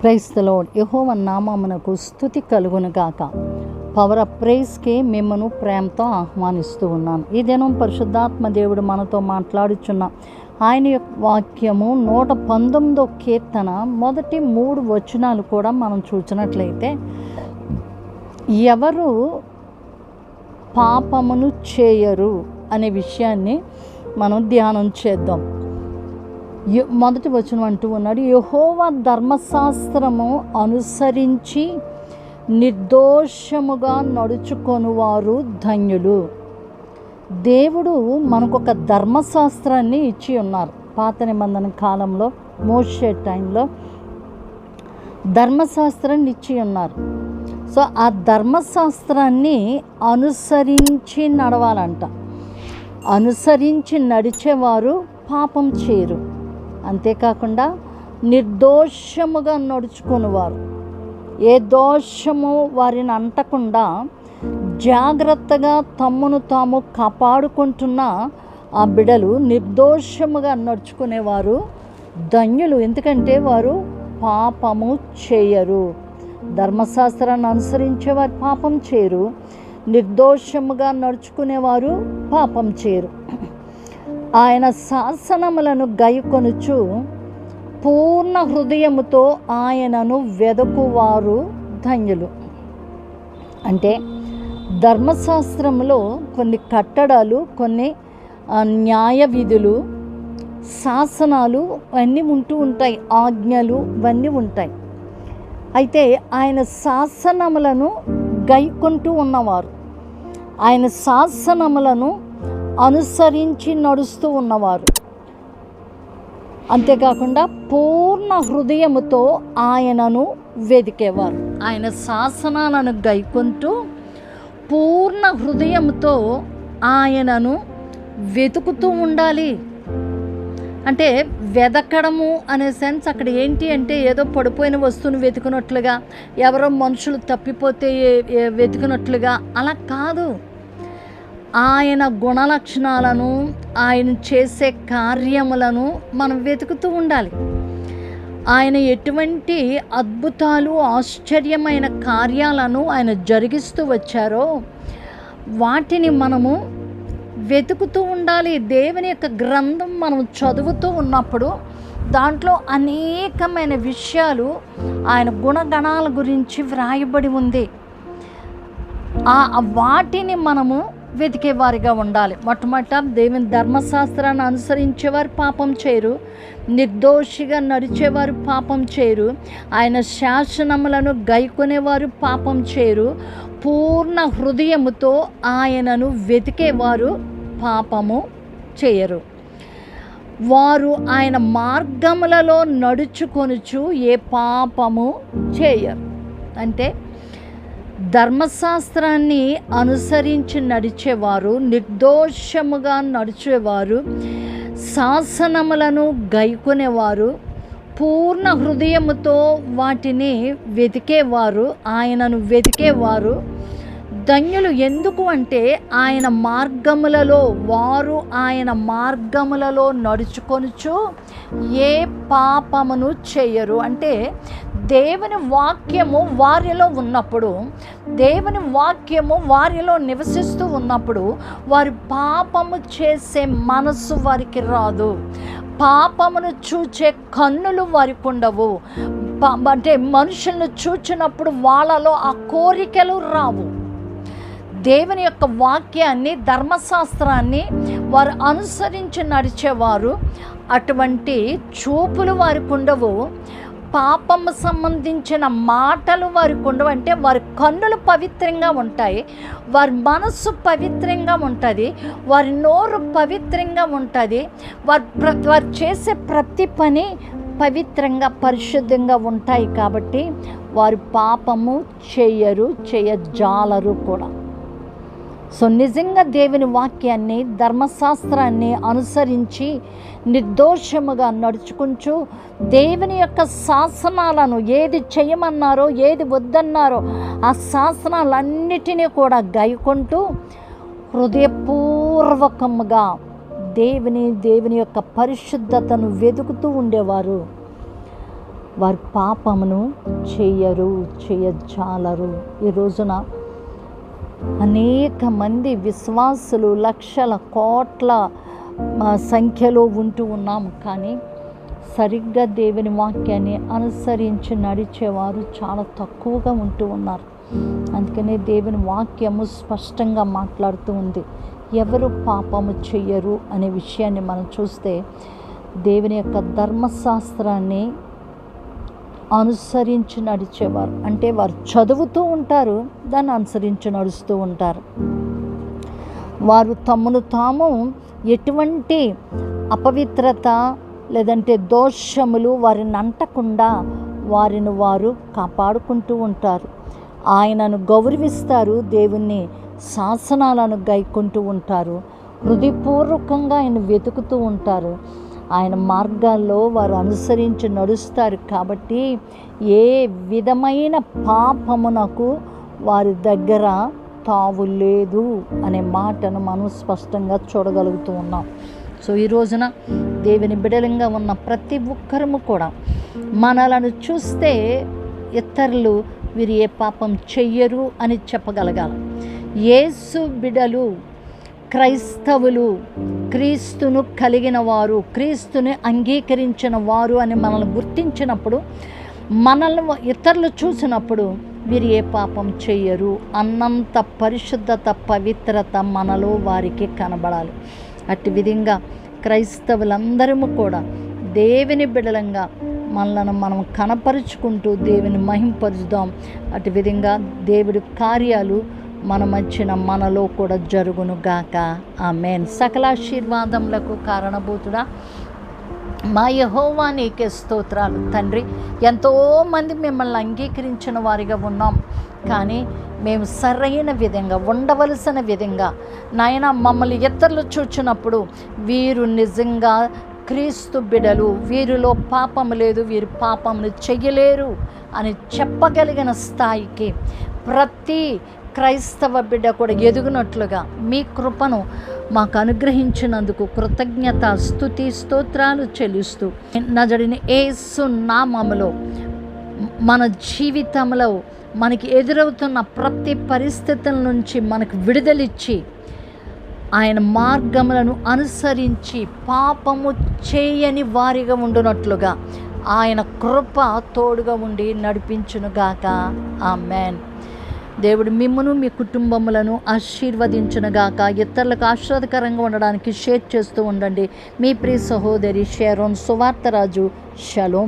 క్రైస్తలో యహోవ నామమునకు స్థుతి కలుగునుగాక పవర్ ఆఫ్ ప్రైజ్కి మిమ్మను ప్రేమతో ఆహ్వానిస్తూ ఉన్నాను. ఈ దినం పరిశుద్ధాత్మ దేవుడు మనతో మాట్లాడుచున్న ఆయన వాక్యము నూట పంతొమ్మిదో కీర్తన మొదటి మూడు వచనాలు కూడా మనం చూసినట్లయితే ఎవరు పాపమును చేయరు అనే విషయాన్ని మనం ధ్యానం చేద్దాం. మొదటి వచనం అంటూ ఉన్నాడు యహోవ ధర్మశాస్త్రము అనుసరించి నిర్దోషముగా నడుచుకొనువారు ధన్యులు. దేవుడు మనకొక ధర్మశాస్త్రాన్ని ఇచ్చి ఉన్నారు. పాత నిబంధన కాలంలో మోషే టైంలో ధర్మశాస్త్రాన్ని ఇచ్చి ఉన్నారు. సో ఆ ధర్మశాస్త్రాన్ని అనుసరించి నడవాలంట. అనుసరించి నడిచేవారు పాపం చేయరు. అంతేకాకుండా నిర్దోషముగా నడుచుకునేవారు. ఏ దోషము వారిని అంటకుండా జాగ్రత్తగా తమ్మును తాము కాపాడుకుంటున్న ఆ బిడలు నిర్దోషముగా నడుచుకునేవారు ధన్యులు. ఎందుకంటే వారు పాపము చేయరు. ధర్మశాస్త్రాన్ని అనుసరించే వారు పాపం చేయరు. నిర్దోషముగా నడుచుకునేవారు పాపం చేయరు. ఆయన శాసనములను గైకొనుచు పూర్ణ హృదయముతో ఆయనను వెదకువారు ధన్యులు. అంటే ధర్మశాస్త్రంలో కొన్ని కట్టడాలు కొన్ని న్యాయ విధులు శాసనాలు అన్నీ ఉంటూ ఉంటాయి ఆజ్ఞలు ఇవన్నీ ఉంటాయి. అయితే ఆయన శాసనములను గైకొంటూ ఉన్నవారు. ఆయన శాసనములను అనుసరించి నడుస్తూ ఉన్నవారు. అంతేకాకుండా పూర్ణ హృదయముతో ఆయనను వెదికేవారు. ఆయన శాసనాలను గైకొంటూ పూర్ణ హృదయంతో ఆయనను వెతుకుతూ ఉండాలి. అంటే వెదకడము అనే సెన్స్ అక్కడ ఏంటి అంటే ఏదో పడిపోయిన వస్తువును వెతుకున్నట్లుగా ఎవరో మనుషులు తప్పిపోతే ఏ- వెతుకున్నట్లుగా అలా కాదు. ఆయన గుణలక్షణాలను ఆయన చేసే కార్యములను మనం వెతుకుతూ ఉండాలి. ఆయన ఎటువంటి అద్భుతాలు ఆశ్చర్యమైన కార్యాలను ఆయన జరిగిస్తూ వచ్చారో వాటిని మనము వెతుకుతూ ఉండాలి. దేవుని యొక్క గ్రంథం మనం చదువుతూ ఉన్నప్పుడు దాంట్లో అనేకమైన విషయాలు ఆయన గుణగణాల గురించి వ్రాయబడి ఉంది. ఆ వాటిని మనము వెతికేవారిగా ఉండాలి. మొట్టమొదట దేవుని ధర్మశాస్త్రాన్ని అనుసరించేవారు పాపం చేయరు. నిర్దోషిగా నడిచేవారు పాపం చేయరు. ఆయన శాసనములను గైకొనేవారు పాపం చేయరు. పూర్ణ హృదయముతో ఆయనను వెతికేవారు పాపము చేయరు. వారు ఆయన మార్గములలో నడుచుకొనుచు ఏ పాపము చేయరు. అంటే ధర్మశాస్త్రాన్ని అనుసరించి నడిచేవారు నిర్దోషముగా నడిచేవారు శాసనములను గైకొనేవారు పూర్ణ హృదయముతో వాటిని వెతికేవారు ఆయనను వెతికేవారు. ధన్యులు ఎందుకు అంటే ఆయన మార్గములలో వారు ఆయన మార్గములలో నడుచుకొనుచు ఏ పాపమును చేయరు. అంటే దేవుని వాక్యము వారిలో ఉన్నప్పుడు దేవుని వాక్యము వారిలో నివసిస్తూ ఉన్నప్పుడు వారి పాపము చేసే మనస్సు వారికి రాదు. పాపమును చూచే కన్నులు వారికి ఉండవు. ప- అంటే మనుషులను చూచినప్పుడు వాళ్ళలో ఆ కోరికలు రావు. దేవుని యొక్క వాక్యాన్ని ధర్మశాస్త్రాన్ని వారు అనుసరించి నడిచేవారు. అటువంటి చూపులు వారికి ఉండవు. పాపం సంబంధించిన మాటలు వారికి ఉండవు. అంటే వారి కన్నులు పవిత్రంగా ఉంటాయి. వారి మనస్సు పవిత్రంగా ఉంటుంది. వారి నోరు పవిత్రంగా ఉంటుంది. వారు ప్ర వారు చేసే ప్రతి పని పవిత్రంగా పరిశుద్ధంగా ఉంటాయి కాబట్టి వారు పాపము చేయరు చేయజాలరు కూడా. సో నిజంగా దేవుని వాక్యాన్ని ధర్మశాస్త్రాన్ని అనుసరించి నిర్దోషముగా నడుచుకుంటూ దేవుని యొక్క శాసనాలను ఏది చేయమన్నారో ఏది వద్దన్నారో ఆ శాసనాలన్నిటినీ కూడా గైకొంటూ హృదయపూర్వకముగా దేవుని దేవుని యొక్క పరిశుద్ధతను వెతుకుతూ ఉండేవారు. వారి పాపమును చేయరు చేయజాలరు. ఈ రోజున అనేక మంది విశ్వాసులు లక్షల కోట్ల సంఖ్యలో ఉంటూ ఉన్నాము కానీ సరిగ్గా దేవుని వాక్యాన్ని అనుసరించి నడిచేవారు చాలా తక్కువగా ఉంటూ ఉన్నారు. అందుకనే దేవుని వాక్యము స్పష్టంగా మాట్లాడుతూ ఉంది. ఎవరు పాపము చెయ్యరు అనే విషయాన్ని మనం చూస్తే దేవుని యొక్క ధర్మశాస్త్రాన్ని అనుసరించి నడిచేవారు. అంటే వారు చదువుతూ ఉంటారు దాన్ని అనుసరించి నడుస్తూ ఉంటారు. వారు తమను తాము ఎటువంటి అపవిత్రత లేదంటే దోషములు వారిని అంటకుండా వారిని వారు కాపాడుకుంటూ ఉంటారు. ఆయనను గౌరవిస్తారు దేవుణ్ణి శాసనాలను గైకుంటూ ఉంటారు. హృదయపూర్వకంగా ఆయన వెతుకుతూ ఉంటారు. ఆయన మార్గాల్లో వారు అనుసరించి నడుస్తారు కాబట్టి ఏ విధమైన పాపమునకు వారి దగ్గర తావు లేదు అనే మాటను మనం స్పష్టంగా చూడగలుగుతూ ఉన్నాం. సో ఈ రోజున దేవుని బిడలంగా ఉన్న ప్రతి ఒక్కరము కూడా మనలను చూస్తే ఇతరులు వీరు ఏ పాపం చెయ్యరు అని చెప్పగలగాలి. ఏసు బిడలు క్రైస్తవులు క్రీస్తును కలిగిన వారు క్రీస్తుని అంగీకరించిన వారు అని మనల్ని గుర్తించినప్పుడు మనల్ని ఇతరులు చూసినప్పుడు వీరు ఏ పాపం చెయ్యరు అన్నంత పరిశుద్ధత పవిత్రత మనలో వారికి కనబడాలి. అట్టి విధంగా క్రైస్తవులందరము కూడా దేవుని బిడలంగా మనలను మనం కనపరుచుకుంటూ దేవుని మహింపరుచుదాం. అటు విధంగా దేవుడి కార్యాలు మన మధ్యన మనలో కూడా జరుగును గాక. ఆ మేన్ సకలాశీర్వాదములకు కారణభూతుడా. మా యహోవా నీకే స్తోత్రాలు. తండ్రి ఎంతోమంది మిమ్మల్ని అంగీకరించిన వారిగా ఉన్నాం. కానీ మేము సరైన విధంగా ఉండవలసిన విధంగా నాయన మమ్మల్ని ఇతరులు చూచినప్పుడు వీరు నిజంగా క్రీస్తు బిడలు. వీరిలో పాపం లేదు వీరు పాపమును చెయ్యలేరు అని చెప్పగలిగిన స్థాయికి ప్రతి క్రైస్తవ బిడ్డ కూడా ఎదుగునట్లుగా మీ కృపను మాకు అనుగ్రహించినందుకు కృతజ్ఞత స్థుతి స్తోత్రాలు చెల్లిస్తూ నజడిన ఏసు నామములో మన జీవితంలో మనకి ఎదురవుతున్న ప్రతి పరిస్థితుల నుంచి మనకు విడుదలిచ్చి ఆయన మార్గములను అనుసరించి పాపము చేయని వారిగా ఉండునట్లుగా ఆయన కృప తోడుగా ఉండి నడిపించునుగాక. ఆ మ్యాన్ దేవుడు మిమ్మును మీ కుటుంబములను ఆశీర్వదించునుగాక. ఇతరులకు ఆశీర్వాదకరంగా ఉండడానికి షేర్ చేస్తూ ఉండండి. మీ ప్రియ సహోదరి షేరోన్ సువార్తరాజు షలోం.